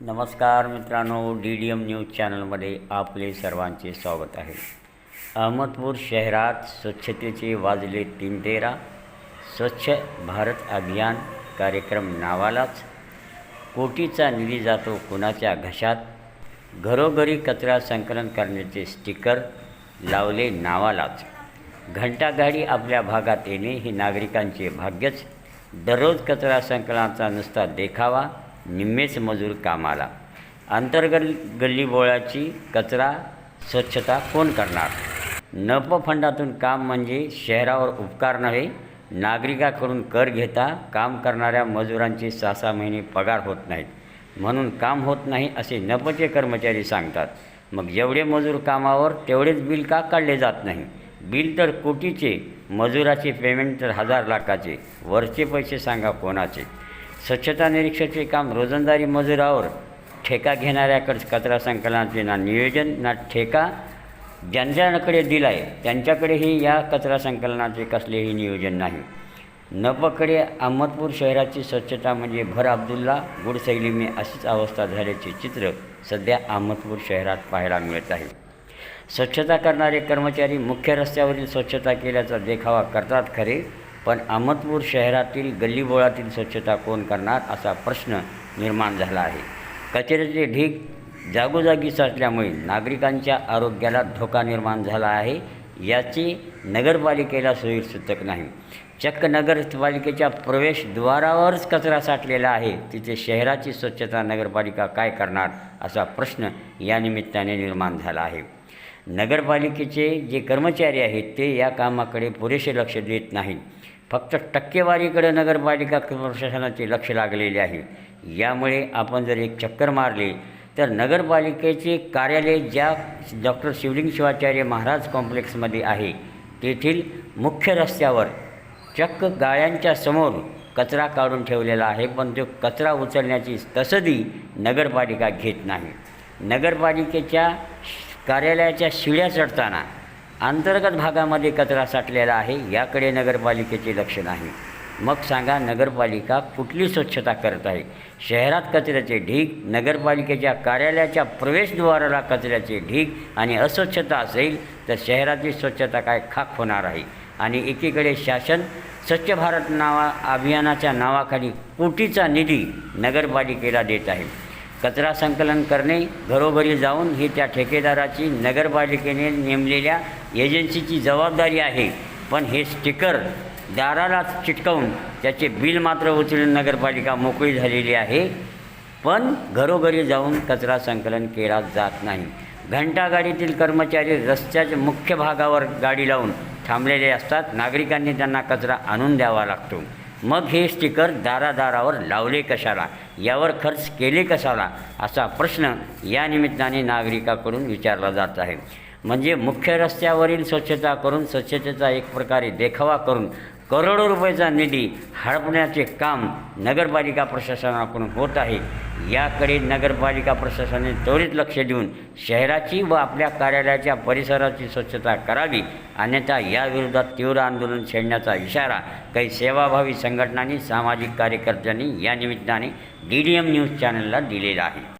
नमस्कार मित्रांनो D D M news चॅनलमध्ये आपले सर्वांचे स्वागत आहे. अहमदपूर शहरात स्वच्छतेचे वाजले तीन तेरा. स्वच्छ भारत अभियान कार्यक्रम नावालाच. कोटीचा निधी जातो कुणाच्या घशात. घरोघरी कचरा संकलन करण्याचे स्टिकर लावले नावालाच. घंटागाडी आपल्या भागात येणे हे नागरिकांचे भाग्यच. दररोज कचरा संकलनाचा नुसता देखावा. निम्मेच मजूर कामाला. अंतर्गत गल्लीबोळाची कचरा स्वच्छता कोण करणार? नप फंडातून काम म्हणजे शहरावर उपकार नव्हे नागरिकाकडून कर घेता काम करणाऱ्या मजुरांचे सहा सहा महिने पगार होत नाहीत. म्हणून काम होत नाही असे नपचे कर्मचारी सांगतात. मग जेवढे मजूर कामावर तेवढेच बिल का काढले जात नाही? बिल तर कोटीचे मजुराचे पेमेंट तर हजार लाखाचे. वरचे पैसे सांगा कोणाचे? स्वच्छता निरीक्षकचे काम रोजंदारी मजुरावर ठेका घेणाऱ्याकडे कचरा संकलनाचे ना नियोजन ना ठेका ज्यांच्याकडे दिला आहे त्यांच्याकडेही या कचरा संकलनाचे कसलेही नियोजन नाही. नपकडे अहमदपूर शहराची स्वच्छता म्हणजे भर अब्दुल्ला गुडसैली अशीच अवस्था झाल्याचे चित्र सध्या अहमदपूर शहरात पाहायला मिळत आहे. स्वच्छता करणारे कर्मचारी मुख्य रस्त्यावरील स्वच्छता केल्याचा देखावा करतात खरे पण अहमदपूर शहरातील गल्लीबोळातील स्वच्छता कोण करणार असा प्रश्न निर्माण झाला आहे. कचऱ्याचे ढीग जागोजागी साचल्यामुळे नागरिकांच्या आरोग्याला धोका निर्माण झाला आहे याची नगरपालिकेला सोयी सुचक नाही. चक्क नगरपालिकेच्या प्रवेशद्वारावरच कचरा साठलेला आहे. तिथे शहराची स्वच्छता नगरपालिका काय करणार असा प्रश्न या निमित्ताने निर्माण झाला आहे. नगरपालिकेचे जे कर्मचारी आहेत ते या कामाकडे पुरेसे लक्ष देत नाहीत. फक्त टक्केवारीकडे नगरपालिका प्रशासनाचे लक्ष लागलेले आहे. यामुळे आपण जर एक चक्कर मारले तर नगरपालिकेचे कार्यालय ज्या डॉक्टर शिवलिंग शिवाचार्य महाराज कॉम्प्लेक्समध्ये आहे तेथील मुख्य रस्त्यावर चक्क गाळ्यांच्या समोर कचरा काढून ठेवलेला आहे पण तो कचरा उचलण्याची तसदी नगरपालिका घेत नाही. नगरपालिकेच्या कार्यालयाच्या शिड्या चढताना अंतर्गत भागामध्ये कचरा साठलेला आहे याकडे नगरपालिकेचे लक्ष नाही. मग सांगा नगरपालिका कुठली स्वच्छता करत आहे? शहरात कचऱ्याचे ढीग नगरपालिकेच्या कार्यालयाच्या प्रवेशद्वाराला कचऱ्याचे ढीग आणि अस्वच्छता असेल तर शहराची स्वच्छता काय खाक होणार आहे? आणि एकीकडे शासन स्वच्छ भारत नावा अभियानाच्या नावाखाली कोटीचा निधी नगरपालिकेला देत आहे. कचरा संकलन करणे घरोघरी जाऊन ही त्या ठेकेदाराची नगरपालिकेने नेमलेल्या एजन्सीची जबाबदारी आहे. पण हे स्टिकर दाराला चिटकवून त्याचे बिल मात्र उचलून नगरपालिका मोकळी झालेली आहे. पण घरोघरी जाऊन कचरा संकलन केला जात नाही. घंटागाडीतील कर्मचारी रस्त्याच्या मुख्य भागावर गाडी लावून थांबलेले असतात. नागरिकांनी त्यांना कचरा आणून द्यावा लागतो. मग हे स्टिकर दारादारावर लावले कशाला? यावर खर्च केले कशाला? असा प्रश्न या निमित्ताने नागरिकाकडून विचारला जात आहे. म्हणजे मुख्य रस्त्यावरील स्वच्छता करून स्वच्छतेचा एक प्रकारे देखावा करून करोडो रुपयाचा निधी हडपण्याचे काम नगरपालिका प्रशासनाकडून होत आहे. याकडे नगरपालिका प्रशासनाने त्वरित लक्ष देऊन शहराची व आपल्या कार्यालयाच्या परिसराची स्वच्छता करावी. अन्यथा याविरोधात तीव्र आंदोलन छेडण्याचा इशारा काही सेवाभावी संघटनांनी सामाजिक कार्यकर्त्यांनी या निमित्ताने डी डी एम न्यूज चॅनलला दिलेला आहे.